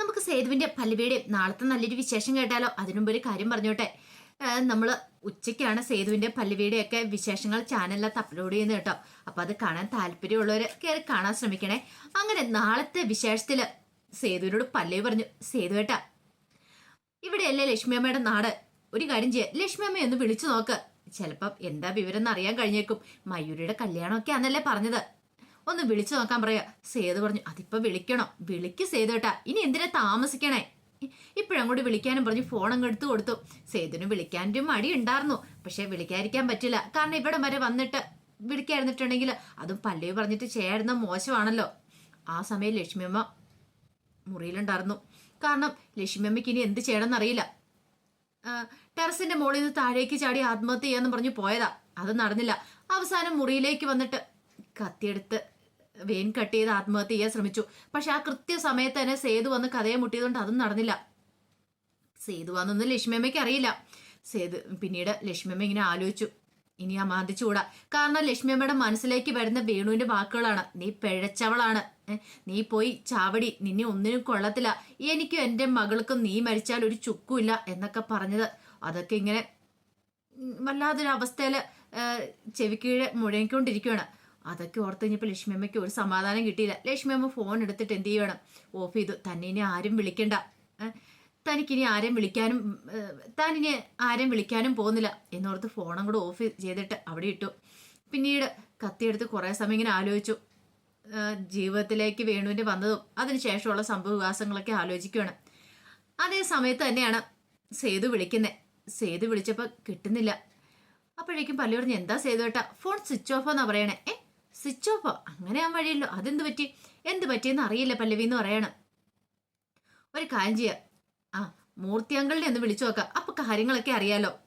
നമുക്ക് സേതുവിന്റെ പല്ലവിയുടെയും നാളത്തെ നല്ലൊരു വിശേഷം കേട്ടാലോ? അതിനുമുമ്പ് ഒരു കാര്യം പറഞ്ഞോട്ടെ. നമ്മൾ ഉച്ചയ്ക്കാണ് സേതുവിന്റെ പല്ലവിയുടെ ഒക്കെ വിശേഷങ്ങൾ ചാനലിനകത്ത് അപ്ലോഡ് ചെയ്യുന്നത് കേട്ടോ. അപ്പൊ അത് കാണാൻ താല്പര്യമുള്ളവരെ കയറി കാണാൻ ശ്രമിക്കണേ. അങ്ങനെ നാളത്തെ വിശേഷത്തിൽ സേതുവിനോട് പല്ലവി പറഞ്ഞു സേതു ഏട്ടാ ഇവിടെയല്ലേ ലക്ഷ്മി അമ്മയുടെ നാട്? ഒരു കാര്യം ചെയ്യാം ലക്ഷ്മി അമ്മയെ ഒന്ന് വിളിച്ചു നോക്ക്. ചിലപ്പം എന്താ വിവരം എന്ന് അറിയാൻ കഴിഞ്ഞേക്കും. മയൂരിയുടെ കല്യാണമൊക്കെ ആന്നല്ലേ പറഞ്ഞത്. ഒന്ന് വിളിച്ചു നോക്കാൻ പറയാ. സേതു പറഞ്ഞു അതിപ്പോ വിളിക്കണോ. വിളിക്ക് സേതുട്ടാ ഇനി എന്തിനാ താമസിക്കണേ? ഇപ്പോഴങ്ങോട്ട് വിളിക്കാനും പറഞ്ഞു ഫോൺ അങ്ങ് എടുത്തു കൊടുത്തു. സേതുവിന് വിളിക്കാനും മടി ഉണ്ടായിരുന്നു. പക്ഷെ വിളിക്കാതിരിക്കാൻ പറ്റില്ല. കാരണം ഇവിടെ വരെ വന്നിട്ട് വിളിക്കായിരുന്നിട്ടുണ്ടെങ്കിൽ അതും പല്ലവി പറഞ്ഞിട്ട് ചേർന്ന മോശമാണല്ലോ. ആ സമയം ലക്ഷ്മിയമ്മ മുറിയിലുണ്ടായിരുന്നു. കാരണം ലക്ഷ്മിയമ്മയ്ക്ക് ഇനി എന്ത് ചെയ്യണമെന്ന് അറിയില്ല. ടെറസിന്റെ മുകളിൽ നിന്ന് താഴേക്ക് ചാടി ആത്മഹത്യ ചെയ്യാന്ന് പറഞ്ഞു പോയതാ. അത് നടന്നില്ല. അവസാനം മുറിയിലേക്ക് വന്നിട്ട് കത്തിയെടുത്ത് വെയിൻ കട്ട് ചെയ്ത് ആത്മഹത്യ ചെയ്യാൻ ശ്രമിച്ചു. പക്ഷെ ആ കൃത്യസമയത്ത് തന്നെ സേതു വന്ന് കഥയെ മുട്ടിയതുകൊണ്ട് അതും നടന്നില്ല. സേതു വന്നൊന്നും ലക്ഷ്മിയമ്മയ്ക്ക് അറിയില്ല. സേതു പിന്നീട് ലക്ഷ്മിയമ്മ ഇങ്ങനെ ആലോചിച്ചു. ഇനി അമാന്തിച്ചുകൂടാ കാരണം ലക്ഷ്മിയമ്മയുടെ മനസ്സിലേക്ക് വരുന്ന വേണുവിന്റെ വാക്കുകളാണ്. നീ പിഴച്ചവളാണ്. നീ പോയി ചാവടി. നിന്നെ ഒന്നിനും കൊള്ളത്തില്ല. എനിക്കും എന്റെ മകൾക്കും നീ മരിച്ചാൽ ഒരു ചുക്കുമില്ല എന്നൊക്കെ പറഞ്ഞത്. അതൊക്കെ ഇങ്ങനെ വല്ലാതൊരവസ്ഥയിൽ വല്ലാതൊരു അവസ്ഥയിൽ ചെവിക്കീഴെ മുഴങ്ങിക്കൊണ്ടിരിക്കുകയാണ് അതൊക്കെ ഓർത്ത് കഴിഞ്ഞപ്പോൾ ലക്ഷ്മിയമ്മയ്ക്ക് ഒരു സമാധാനം കിട്ടിയില്ല. ലക്ഷ്മിയമ്മ ഫോൺ എടുത്തിട്ട് എന്ത് ചെയ്യണം? ഓഫ് ചെയ്തു. തന്നെ ആരും വിളിക്കണ്ട. തനിക്കിനി ആരെയും വിളിക്കാനും താനിനി ആരെയും വിളിക്കാനും പോകുന്നില്ല. എന്നോർത്ത് ഫോണും കൂടെ ഓഫ് ചെയ്തിട്ട് അവിടെ ഇട്ടു. പിന്നീട് കത്തിയെടുത്ത് കുറേ സമയം ഇങ്ങനെ ആലോചിച്ചു. ജീവിതത്തിലേക്ക് വേണുവിന്റെ വന്നതും അതിനുശേഷമുള്ള സംഭവ വികാസങ്ങളൊക്കെ ആലോചിക്കുകയാണ് അതേ സമയത്ത് തന്നെയാണ് സേതു വിളിക്കുന്നത് സേതു വിളിച്ചപ്പോൾ കിട്ടുന്നില്ല. അപ്പോഴേക്കും പല്ലു പറഞ്ഞു എന്താ സേതു ഏട്ടാ? ഫോൺ സ്വിച്ച് ഓഫ് എന്നാ പറയണേ. ഏ? Switch off. അങ്ങനെ ആവാൻ വഴിയല്ലോ. അതെന്ത് പറ്റി? എന്ത് പറ്റിയെന്ന് അറിയില്ല പല്ലവി എന്ന് പറയണം. ഒരു കാര്യം ചെയ്യാം. ആ മൂർത്തി അങ്കിളിനെ ഒന്ന് വിളിച്ചു നോക്കാം. അപ്പൊ കാര്യങ്ങളൊക്കെ അറിയാലോ.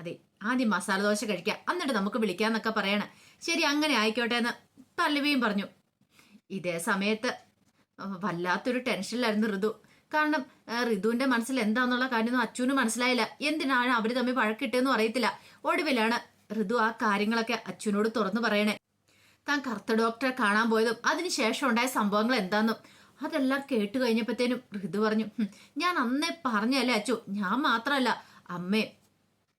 അതെ ആദ്യം മസാല ദോശ കഴിക്കാം. എന്നിട്ട് നമുക്ക് വിളിക്കാന്നൊക്കെ പറയണം. ശരി അങ്ങനെ ആയിക്കോട്ടെ എന്ന് പല്ലവിയും പറഞ്ഞു. ഇതേ സമയത്ത് വല്ലാത്തൊരു ടെൻഷനിലായിരുന്നു ഋതു. കാരണം ഋതുവിന്റെ മനസ്സിൽ എന്താന്നുള്ള കാര്യമൊന്നും അച്ഛന് മനസ്സിലായില്ല. എന്തിനാണ് അവർ തമ്മിൽ വഴക്കിട്ടെന്നും അറിയത്തില്ല. ഒടുവിലാണ് ഋതു ആ കാര്യങ്ങളൊക്കെ അച്ഛനോട് തുറന്നു പറയണേ. താൻ കറുത്ത ഡോക്ടറെ കാണാൻ പോയതും അതിനുശേഷം ഉണ്ടായ സംഭവങ്ങൾ എന്താന്നും അതെല്ലാം കേട്ട് കഴിഞ്ഞപ്പോഴത്തേനും ഋതു പറഞ്ഞു ഞാൻ അന്നേ പറഞ്ഞല്ലേ അച്ചു ഞാൻ മാത്രമല്ല അമ്മയും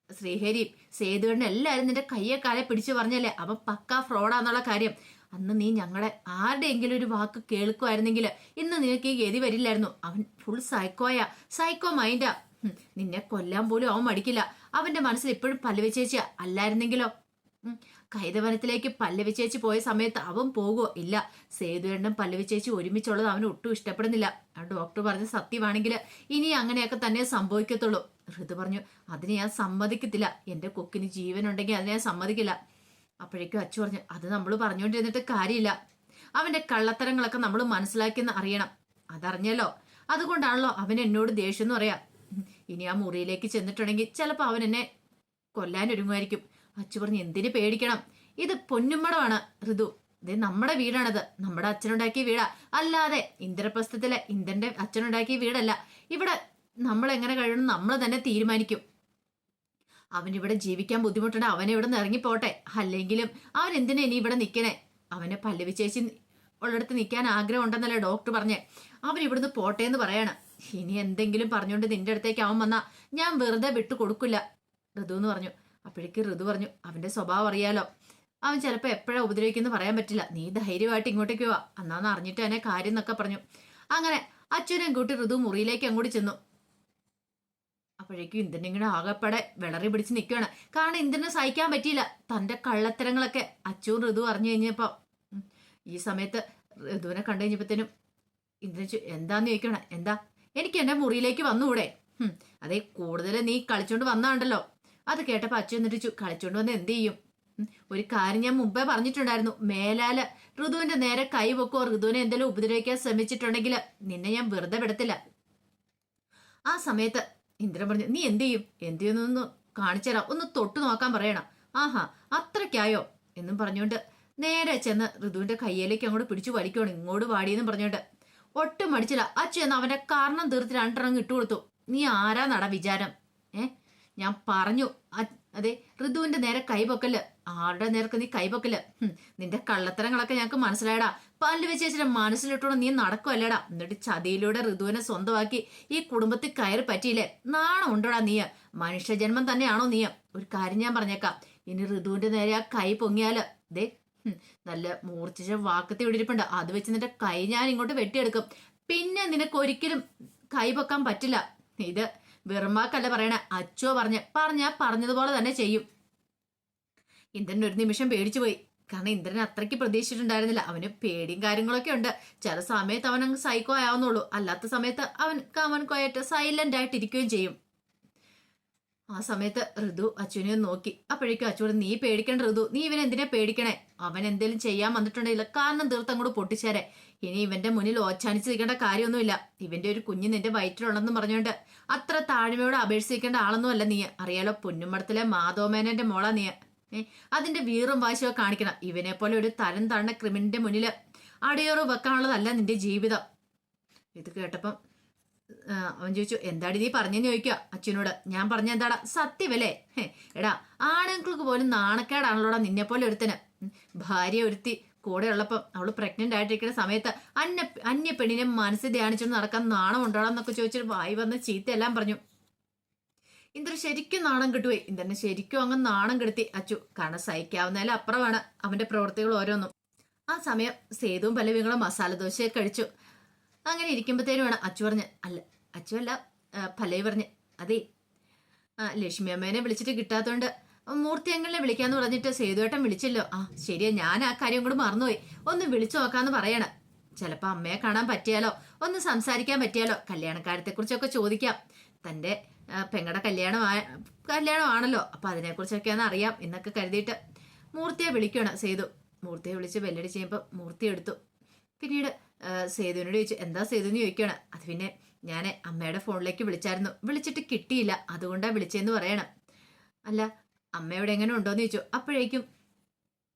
ശ്രീഹരിയും സേതുവിനെ എല്ലാവരും നിന്റെ കയ്യെ കാലെ പിടിച്ചു പറഞ്ഞല്ലേ അവൻ പക്ക ഫ്രോഡാന്നുള്ള കാര്യം. അന്ന് നീ ഞങ്ങളെ ആരുടെയെങ്കിലും ഒരു വാക്ക് കേൾക്കുമായിരുന്നെങ്കിൽ ഇന്ന് നിനക്ക് ഈ ഗതി വരില്ലായിരുന്നു. അവൻ ഫുൾ സൈക്കോയാ സൈക്കോ മൈൻഡാ നിന്നെ കൊല്ലാൻ പോലും അവൻ മടിക്കില്ല. അവന്റെ മനസ്സിൽ ഇപ്പോഴും പല്ലവി ചേച്ചിയാ അല്ലായിരുന്നെങ്കിലോ? കൈതവനത്തിലേക്ക് പല്ലവി ചേച്ചി പോയ സമയത്ത് അവൻ പോകുമോ ഇല്ല. സേതുവേണ്ടും പല്ലവി ചേച്ചി ഒരുമിച്ചുള്ളത് അവന് ഒട്ടും ഇഷ്ടപ്പെടുന്നില്ല. ഡോക്ടർ പറഞ്ഞ സത്യമാണെങ്കിൽ ഇനി അങ്ങനെയൊക്കെ തന്നെ സംഭവിക്കത്തുള്ളൂ. ഋതു പറഞ്ഞു അതിന് ഞാൻ സമ്മതിക്കത്തില്ല. എന്റെ കൊക്കിന് ജീവനുണ്ടെങ്കിൽ അതിനെ ഞാൻ സമ്മതിക്കില്ല. അപ്പോഴേക്കും അച്ചു പറഞ്ഞു അത് നമ്മൾ പറഞ്ഞുകൊണ്ടിരുന്നിട്ട് കാര്യമില്ല. അവന്റെ കള്ളത്തരങ്ങളൊക്കെ നമ്മൾ മനസ്സിലാക്കിയെന്ന് അറിയണം. അതറിഞ്ഞല്ലോ. അതുകൊണ്ടാണല്ലോ അവൻ എന്നോട് ദേഷ്യം എന്ന് പറയാം. ഇനി ആ മുറിയിലേക്ക് ചെന്നിട്ടുണ്ടെങ്കിൽ ചിലപ്പോൾ അവൻ എന്നെ കൊല്ലാൻ ഒരുങ്ങുമായിരിക്കും. അച്ചു പറഞ്ഞു എന്തിനു പേടിക്കണം? ഇത് പൊന്നുമ്മടമാണ് ഋതു. ഇത് നമ്മുടെ വീടാണത്. നമ്മുടെ അച്ഛനുണ്ടാക്കിയ വീടാ. അല്ലാതെ ഇന്ദ്രപ്രസ്ഥത്തിലെ ഇന്ദ്രന്റെ അച്ഛനുണ്ടാക്കിയ വീടല്ല. ഇവിടെ നമ്മൾ എങ്ങനെ കഴിയണം നമ്മൾ തന്നെ തീരുമാനിക്കും. അവനിവിടെ ജീവിക്കാൻ ബുദ്ധിമുട്ടുണ്ട്. അവനെ ഇവിടെ നിന്ന് ഇറങ്ങിപ്പോട്ടെ അല്ലെങ്കിലും അവൻ എന്തിനാ ഇനി ഇവിടെ നിൽക്കണേ? അവനെ പല്ലവി ചേച്ചി ഉള്ളിടത്ത് നിൽക്കാൻ ആഗ്രഹം ഉണ്ടെന്നല്ലേ ഡോക്ടർ പറഞ്ഞേ. അവൻ ഇവിടുന്ന് പോട്ടെ എന്ന് പറയാണ്. ഇനി എന്തെങ്കിലും പറഞ്ഞുകൊണ്ട് നിന്റെ അടുത്തേക്ക് അവൻ വന്നാ ഞാൻ വെറുതെ വിട്ടു കൊടുക്കില്ല ഋതു എന്ന് പറഞ്ഞു. അപ്പോഴേക്ക് ഋതു പറഞ്ഞു അവന്റെ സ്വഭാവം അറിയാലോ. അവൻ ചിലപ്പോൾ എപ്പോഴാ ഉപദ്രവിക്കുന്നു പറയാൻ പറ്റില്ല. നീ ധൈര്യമായിട്ട് ഇങ്ങോട്ടേക്ക് പോവാ അന്നാന്ന് അറിഞ്ഞിട്ട് തന്നെ കാര്യം എന്നൊക്കെ പറഞ്ഞു. അങ്ങനെ അച്ഛനും കൂട്ടി ഋതു മുറിയിലേക്ക് അങ്ങോട്ട് ചെന്നു. അപ്പോഴേക്കും ഇന്ദ്രൻ ഇങ്ങനെ ആകെപ്പടെ വിളറി പിടിച്ച് നിൽക്കുകയാണ് കാരണം ഇന്ദ്രനെ സഹിക്കാൻ പറ്റിയില്ല. തന്റെ കള്ളത്തരങ്ങളൊക്കെ അച്ചുവും ഋതു അറിഞ്ഞു കഴിഞ്ഞപ്പോൾ ഈ സമയത്ത് ഋതുവിനെ കണ്ടു കഴിഞ്ഞപ്പോഴത്തേനും ഇന്ദ്രൻ എന്താന്ന് ചോദിക്കണം എന്താ? എനിക്ക് എന്റെ മുറിയിലേക്ക് വന്നുകൂടെ അതേ കൂടുതൽ നീ കളിച്ചോണ്ട് വന്നാണ്ടല്ലോ. അത് കേട്ടപ്പോ അച്ഛൻ എന്നിട്ട് കളിച്ചോണ്ട് വന്ന് എന്ത് ചെയ്യും? ഒരു കാര്യം ഞാൻ മുമ്പേ പറഞ്ഞിട്ടുണ്ടായിരുന്നു. മേലാൽ ഋതുവിന്റെ നേരെ കൈ വെക്കോ ഋതുവിനെ എന്തെങ്കിലും ഉപദ്രവിക്കാൻ ശ്രമിച്ചിട്ടുണ്ടെങ്കിൽ നിന്നെ ഞാൻ വെറുതെ വിടത്തില്ല. ആ സമയത്ത് ഇന്ദ്രൻ പറഞ്ഞു നീ എന്ത് ചെയ്യും? എന്ത് ചെയ്യുന്നൊന്ന് കാണിച്ചുതരാം ഒന്ന് തൊട്ടു നോക്കാൻ പറയണം. ആഹാ അത്രയ്ക്കായോ? എന്നും പറഞ്ഞുകൊണ്ട് നേരെ ചെന്ന് ഋതുവിന്റെ കയ്യിലേക്ക് അങ്ങോട്ട് പിടിച്ചു വലിക്കണം ഇങ്ങോട്ട് വാടിയെന്നും പറഞ്ഞുകൊണ്ട് ഒട്ടും മടിച്ചില്ല. അച്ഛൻ അവന്റെ കാരണം തീർത്ത് രണ്ടെണ്ണം ഇട്ടുകൊടുത്തു. നീ ആരാ നട വിചാരം? ഏ ഞാൻ പറഞ്ഞു. അതെ ഋതുവിന്റെ നേരെ കൈപൊക്കൽ ആരുടെ നേർക്ക് നീ കൈപൊക്കൽ നിന്റെ കള്ളത്തരങ്ങളൊക്കെ ഞങ്ങൾക്ക് മനസ്സിലായടാ. പല്ല് വെച്ചേച്ചിട്ട് നീ നടക്കുമല്ലേടാ എന്നിട്ട് ചതിയിലൂടെ ഋതുവിനെ സ്വന്തമാക്കി ഈ കുടുംബത്തിൽ കയറി പറ്റിയില്ലേ? നാണം ഉണ്ടോടാ നീ മനുഷ്യജന്മം തന്നെയാണോ നീ ഒരു കാര്യം ഞാൻ പറഞ്ഞേക്കാം. ഇനി ഋതുവിന്റെ നേരെ ആ കൈ പൊങ്ങിയാൽ ദേ നല്ല മൂർച്ഛിച്ച വാക്കത്തി ഇവിടെ ഇരിപ്പുണ്ട് അത് വെച്ച് നിന്റെ കൈ ഞാൻ ഇങ്ങോട്ട് വെട്ടിയെടുക്കും. പിന്നെ നിനക്ക് ഒരിക്കലും കൈ പൊക്കാൻ പറ്റില്ല. ഇത് വെറുമാക്കല്ല പറയണ. അച്ചോ പറഞ്ഞ് പറഞ്ഞാ പറഞ്ഞതുപോലെ തന്നെ ചെയ്യും. ഇന്ദ്രൻ ഒരു നിമിഷം പേടിച്ചു പോയി. കാരണം ഇന്ദ്രൻ അത്രയ്ക്ക് പ്രതീക്ഷിച്ചിട്ടുണ്ടായിരുന്നില്ല. അവന് പേടിയും കാര്യങ്ങളൊക്കെ ഉണ്ട്. ചില സമയത്ത് അവൻ അങ്ങ് സൈക്കോ ആവുന്നുള്ളൂ. അല്ലാത്ത സമയത്ത് അവൻ കാമൻ കോയായിട്ട് സൈലന്റ് ആയിട്ട് ഇരിക്കുകയും ചെയ്യും. ആ സമയത്ത് ഋതു അച്ഛനെ നോക്കി. അപ്പോഴേക്കും അച്ഛനോട് നീ പേടിക്കണ്ട ഋതു. നീ ഇവൻ എന്തിനാ പേടിക്കണേ? അവൻ എന്തേലും ചെയ്യാൻ വന്നിട്ടുണ്ടെങ്കിൽ കാരണം തീർത്ത് അങ്ങോട്ട് പൊട്ടിച്ചേരെ. ഇനി ഇവന്റെ മുന്നിൽ ഓച്ചാനിച്ച് നിൽക്കേണ്ട കാര്യമൊന്നുമില്ല. ഇവന്റെ ഒരു കുഞ്ഞ് നിന്റെ വയറ്റിലുണ്ടെന്ന് പറഞ്ഞുകൊണ്ട് അത്ര താഴ്മയോട് അപേക്ഷിക്കേണ്ട ആളൊന്നും അല്ല നീ. അറിയാലോ പൊന്നുമടത്തിലെ മാധവമേനന്റെ മോളാ നീ. അതിന്റെ വീറും വാശിയോ കാണിക്കണം. ഇവനെ പോലെ ഒരു തരം താഴ്ന്ന ക്രിമിനിന്റെ മുന്നിൽ അടിയോറ് വെക്കാനുള്ളതല്ല നിന്റെ ജീവിതം. ഇത് കേട്ടപ്പം അവൻ ചോദിച്ചു എന്താടി നീ പറഞ്ഞെന്ന് ചോദിക്കുക? അച്ഛനോട് ഞാൻ പറഞ്ഞ എന്താടാ? സത്യമല്ലേ എടാ ആണുങ്ങൾക്ക് പോലും നാണക്കേടാണല്ലോടാ നിന്നെ പോലെ ഒരുത്തന് ഭാര്യ ഒരുത്തി കൂടെ ഉള്ളപ്പം അവൾ പ്രഗ്നന്റ് ആയിട്ടിരിക്കുന്ന സമയത്ത് അന്യ അന്യ പെണ്ണിനെ മനസ്സിൽ ധ്യാനിച്ചുകൊണ്ട് നടക്കാൻ നാണം ഉണ്ടോടാ എന്നൊക്കെ ചോദിച്ചിട്ട് വായി വന്ന് ചീത്തയെല്ലാം പറഞ്ഞു. ഇന്ദ്ര ശരിക്കും നാണം കിട്ടുവേ ഇന്ദ്രനെ ശരിക്കും അങ്ങ് നാണം കെടുത്തി. അച്ചു കാരണം സഹിക്കാവുന്നതിൽ അപ്പുറമാണ് അവന്റെ പ്രവൃത്തികൾ ഓരോന്നും. ആ സമയം സേതുവും പലവിങ്ങളും മസാല ദോശയൊക്കെ കഴിച്ചു. അങ്ങനെ ഇരിക്കുമ്പോഴത്തേനുമാണ് അച്ചു പറഞ്ഞ് അല്ല അച്ചു അല്ല പല്ലവി പറഞ്ഞ് അതേ ലക്ഷ്മി അമ്മേനെ വിളിച്ചിട്ട് കിട്ടാത്തോണ്ട് മൂർത്തി അങ്ങനെ വിളിക്കാന്ന് പറഞ്ഞിട്ട് സേതുവേട്ടൻ വിളിച്ചല്ലോ. ആ ശരിയാ ഞാൻ ആ കാര്യം കൂടെ മറന്നുപോയി. ഒന്ന് വിളിച്ചു നോക്കാന്ന് പറയണം. ചിലപ്പോ അമ്മയെ കാണാൻ പറ്റിയാലോ? ഒന്ന് സംസാരിക്കാൻ പറ്റിയാലോ? കല്യാണക്കാര്യത്തെ കുറിച്ചൊക്കെ ചോദിക്കാം. തന്റെ പെങ്ങളുടെ കല്യാണം കല്യാണമാണല്ലോ. അപ്പൊ അതിനെക്കുറിച്ചൊക്കെ ഒന്ന് അറിയാം എന്നൊക്കെ കരുതിയിട്ട് മൂർത്തിയെ വിളിക്കണം സേതു. മൂർത്തിയെ വിളിച്ച് ബെല്ലടി ചെയ്യുമ്പോൾ മൂർത്തി എടുത്തു. പിന്നീട് സേതുവിനോട് ചോദിച്ചു എന്താ സേതു എന്ന് ചോദിക്കുകയാണ്? അത് പിന്നെ ഞാൻ അമ്മയുടെ ഫോണിലേക്ക് വിളിച്ചായിരുന്നു. വിളിച്ചിട്ട് കിട്ടിയില്ല. അതുകൊണ്ടാണ് വിളിച്ചതെന്ന് പറയണം. അല്ല അമ്മ എവിടെ എങ്ങനെ ഉണ്ടോയെന്ന് ചോദിച്ചു. അപ്പോഴേക്കും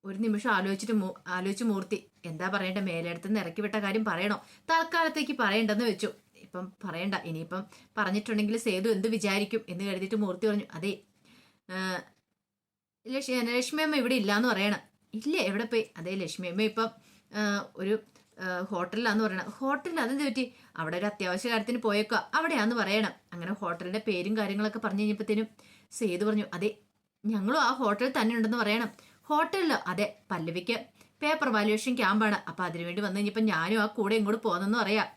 ഒരു നിമിഷം ആലോചിച്ചിട്ട് മൂ- ആലോചിച്ച് മൂർത്തി എന്താ പറയണ്ട? മേലെടുത്ത് നിന്ന് ഇറക്കി വിട്ട കാര്യം പറയണോ? തൽക്കാലത്തേക്ക് പറയണ്ടെന്ന് വെച്ചു. ഇപ്പം പറയണ്ട. ഇനിയിപ്പം പറഞ്ഞിട്ടുണ്ടെങ്കിൽ സേതു എന്ത് വിചാരിക്കും എന്ന് കരുതിയിട്ട് മൂർത്തി പറഞ്ഞു അതെ ലക്ഷ്മി ലക്ഷ്മിയമ്മ ഇവിടെ ഇല്ലാന്ന് പറയണം. ഇല്ല? എവിടെ പോയി? അതെ ലക്ഷ്മിയമ്മ ഇപ്പം ഒരു ഹോട്ടലിലാന്ന് പറയണം. ഹോട്ടലിൽ അതെന്ത് പറ്റി? അവിടെ ഒരു അത്യാവശ്യ കാര്യത്തിന് പോയേക്കുക അവിടെയാന്ന് പറയണം. അങ്ങനെ ഹോട്ടലിന്റെ പേരും കാര്യങ്ങളൊക്കെ പറഞ്ഞു കഴിഞ്ഞപ്പോഴത്തേനും സേതു പറഞ്ഞു അതെ ഞങ്ങളും ആ ഹോട്ടലിൽ തന്നെ ഉണ്ടെന്ന് പറയണം. ഹോട്ടലിലോ അതെ പല്ലവിക്ക് പേപ്പർ വാല്യുവേഷൻ ക്യാമ്പാണ് അപ്പൊ അതിനുവേണ്ടി വന്നു കഴിഞ്ഞപ്പോൾ ഞാനും ആ കൂടെ ഇങ്ങോട്ട് പോകുന്നെന്ന് പറയാം.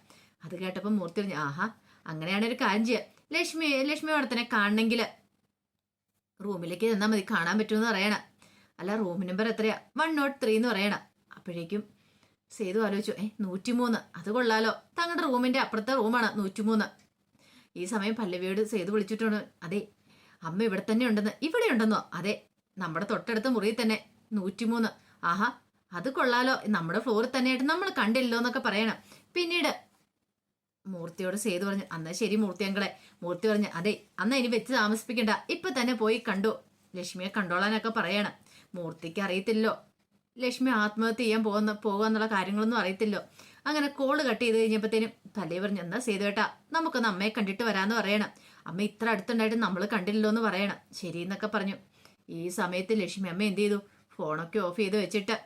അത് കേട്ടപ്പോൾ മൂർത്തി പറഞ്ഞു ആഹാ അങ്ങനെയാണ് ഒരു കാര്യം ചെയ്യുക ലക്ഷ്മി ലക്ഷ്മി തന്നെ കാണണമെങ്കിൽ റൂമിലേക്ക് ചെന്നാൽ മതി. കാണാൻ പറ്റുമെന്ന് പറയണം. അല്ല റൂം നമ്പർ എത്രയാ? വൺ നോട്ട് ത്രീ എന്ന് പറയണം. അപ്പോഴേക്കും സേതു ആലോചിച്ചു ഏ നൂറ്റിമൂന്ന്. അത് കൊള്ളാലോ. തങ്ങളുടെ റൂമിന്റെ അപ്പുറത്തെ റൂമാണ് നൂറ്റിമൂന്ന്. ഈ സമയം പല്ലവിയോട് സേതു വിളിച്ചിട്ടുണ്ട് അതെ അമ്മ ഇവിടെ തന്നെ ഉണ്ടെന്ന്. ഇവിടെ ഉണ്ടെന്നോ? അതെ നമ്മുടെ തൊട്ടടുത്ത മുറിയിൽ തന്നെ. നൂറ്റിമൂന്ന്. ആഹാ അത് കൊള്ളാലോ. നമ്മുടെ ഫ്ലോറിൽ തന്നെയായിട്ട് നമ്മൾ കണ്ടില്ലോ എന്നൊക്കെ പറയണം. പിന്നീട്? മൂർത്തിയോട് സേതു പറഞ്ഞു അന്നാ ശരി മൂർത്തി അങ്കളെ. മൂർത്തി പറഞ്ഞു അതെ അന്ന് ഇനി വെച്ച് താമസിപ്പിക്കണ്ട. ഇപ്പൊ തന്നെ പോയി കണ്ടു. ലക്ഷ്മിയെ കണ്ടോളാനൊക്കെ പറയണം. മൂർത്തിക്ക് അറിയത്തില്ലോ ലക്ഷ്മി ആത്മഹത്യ ചെയ്യാൻ പോകുന്ന പോകുക കാര്യങ്ങളൊന്നും അറിയത്തില്ലോ. അങ്ങനെ കോൾ കട്ട് ചെയ്ത് കഴിഞ്ഞപ്പോഴത്തേനും തലേ പറഞ്ഞു എന്നാ സേതുവേട്ടാ നമുക്കൊന്ന് അമ്മയെ കണ്ടിട്ട് വരാന്ന് പറയണം. അമ്മ ഇത്ര അടുത്തുണ്ടായിട്ട് നമ്മൾ കണ്ടില്ലല്ലോ എന്ന് പറയണം. ശരി എന്നൊക്കെ പറഞ്ഞു. ഈ സമയത്ത് ലക്ഷ്മി അമ്മ എന്ത് ചെയ്തു? ഫോണൊക്കെ ഓഫ് ചെയ്ത് വെച്ചിട്ട്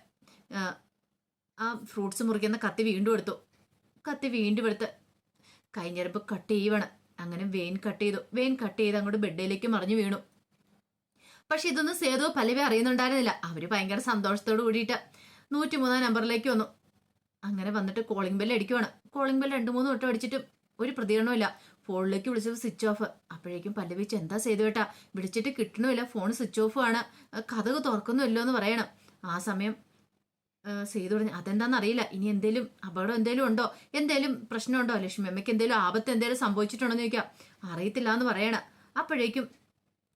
ആ, ഫ്രൂട്ട്സ് മുറിക്കുന്ന കത്തി വീണ്ടും എടുത്തു. കത്തി വീണ്ടും എടുത്ത് കൈഞ്ഞെടുപ്പ് കട്ട് ചെയ്യുവാണ്. അങ്ങനെ വെയിൻ കട്ട് ചെയ്തു. വെയിൻ കട്ട് ചെയ്ത് അങ്ങോട്ട് ബെഡിലേക്ക് മറിഞ്ഞു വീണു. പക്ഷെ ഇതൊന്നും സേതു പല്ലവി അറിയുന്നുണ്ടായിരുന്നില്ല. അവർ ഭയങ്കര സന്തോഷത്തോട് കൂടിയിട്ട് നൂറ്റിമൂന്നാം നമ്പറിലേക്ക് വന്നു. അങ്ങനെ വന്നിട്ട് കോളിംഗ് ബെല്ല് അടിക്കുവാണ്. കോളിംഗ് ബെല്ല് രണ്ട് മൂന്ന് വട്ടം അടിച്ചിട്ടും ഒരു പ്രതികരണമില്ല ഫോണിലേക്ക് വിളിച്ചത് സ്വിച്ച് ഓഫ് അപ്പോഴേക്കും പല്ലവി എന്താ ചെയ്തു കേട്ടാ വിളിച്ചിട്ട് കിട്ടണമില്ല. ഫോൺ സ്വിച്ച് ഓഫ് ആണ്. കഥക് തുറക്കുന്നില്ലോ എന്ന് പറയണം. ആ സമയം ചെയ്തു പറഞ്ഞു അതെന്താണെന്ന് അറിയില്ല. ഇനി എന്തേലും അപകടം എന്തേലും ഉണ്ടോ? എന്തേലും പ്രശ്നമുണ്ടോ? ലക്ഷ്മി അമ്മയ്ക്ക് എന്തേലും ആപത്ത് എന്തേലും സംഭവിച്ചിട്ടുണ്ടോ എന്ന് ചോദിക്കാം. അറിയത്തില്ല എന്ന് പറയണം. അപ്പോഴേക്കും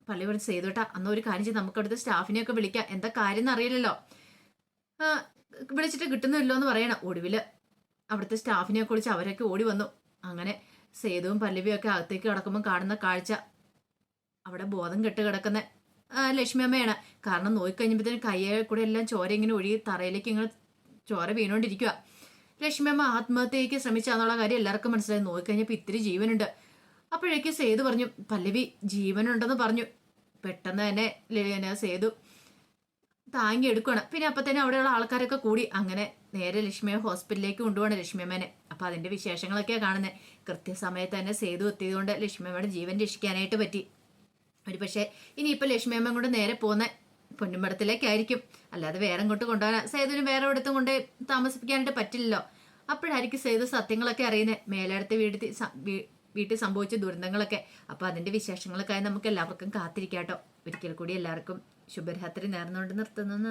പള്ളി പറഞ്ഞു സേതുട്ടാ അന്ന് ഒരു കാര്യം ചെയ്ത് നമുക്ക് അടുത്ത സ്റ്റാഫിനെയൊക്കെ വിളിക്കാം. എന്താ കാര്യം എന്നറിയില്ലല്ലോ വിളിച്ചിട്ട് കിട്ടുന്നില്ലോ എന്ന് പറയണം. ഒടുവിൽ അവിടുത്തെ സ്റ്റാഫിനെയൊക്കെ വിളിച്ച് അവരൊക്കെ ഓടി വന്നു. അങ്ങനെ സേതുവും പല്ലവിയും ഒക്കെ അകത്തേക്ക് കിടക്കുമ്പോൾ കാണുന്ന കാഴ്ച. അവിടെ ബോധം കെട്ട് കിടക്കുന്ന ലക്ഷ്മി അമ്മയാണ്. കാരണം നോക്കിക്കഴിഞ്ഞപ്പോഴത്തേനും കയ്യെ കൂടെ എല്ലാം ചോര ഇങ്ങനെ ഒഴുകി തറയിലേക്ക് ഇങ്ങനെ ചോര വീണുകൊണ്ടിരിക്കുക ലക്ഷ്മി അമ്മ ആത്മഹത്യയ്ക്ക് ശ്രമിച്ചാന്നുള്ള കാര്യം എല്ലാവർക്കും മനസ്സിലായി. നോക്കിക്കഴിഞ്ഞപ്പോൾ ഇത്തിരി ജീവനുണ്ട്. അപ്പോഴേക്ക് സേതു പറഞ്ഞു പല്ലവി ജീവനുണ്ടെന്ന് പറഞ്ഞു. പെട്ടെന്ന് തന്നെ ലളിതന സേതു താങ്ങി എടുക്കുകയാണ് പിന്നെ അപ്പം തന്നെ അവിടെയുള്ള ആൾക്കാരൊക്കെ കൂടി അങ്ങനെ നേരെ ലക്ഷ്മിയെ ഹോസ്പിറ്റലിലേക്ക് കൊണ്ടുപോകണം ലക്ഷ്മിയമ്മേനെ. അപ്പം അതിന്റെ വിശേഷങ്ങളൊക്കെ കാണുന്നത് കൃത്യസമയത്ത് തന്നെ സേതു എത്തിയതുകൊണ്ട് ലക്ഷ്മിയമ്മയുടെ ജീവൻ രക്ഷിക്കാനായിട്ട് പറ്റി. ഒരു പക്ഷേ ഇനിയിപ്പോൾ ലക്ഷ്മിയമ്മ കൊണ്ട് നേരെ പോകുന്ന പൊന്നുമടത്തിലേക്കായിരിക്കും അല്ലാതെ വേറെ ഇങ്ങോട്ട് കൊണ്ടുപോകാൻ സേതുവിന് വേറെ ഇടത്തും കൊണ്ട് താമസിപ്പിക്കാനായിട്ട് പറ്റില്ലല്ലോ. അപ്പോഴായിരിക്കും സേതു സത്യങ്ങളൊക്കെ അറിയുന്നത് മേലടുത്ത് വീട്ടിൽ വീട്ടിൽ സംഭവിച്ച ദുരന്തങ്ങളൊക്കെ. അപ്പൊ അതിന്റെ വിശേഷങ്ങളൊക്കെ നമുക്ക് എല്ലാവർക്കും കാത്തിരിക്കാട്ടോ. ഒരിക്കൽ കൂടി എല്ലാവർക്കും ശുഭരാത്രി നേർന്നുകൊണ്ട് നിർത്തുന്നു.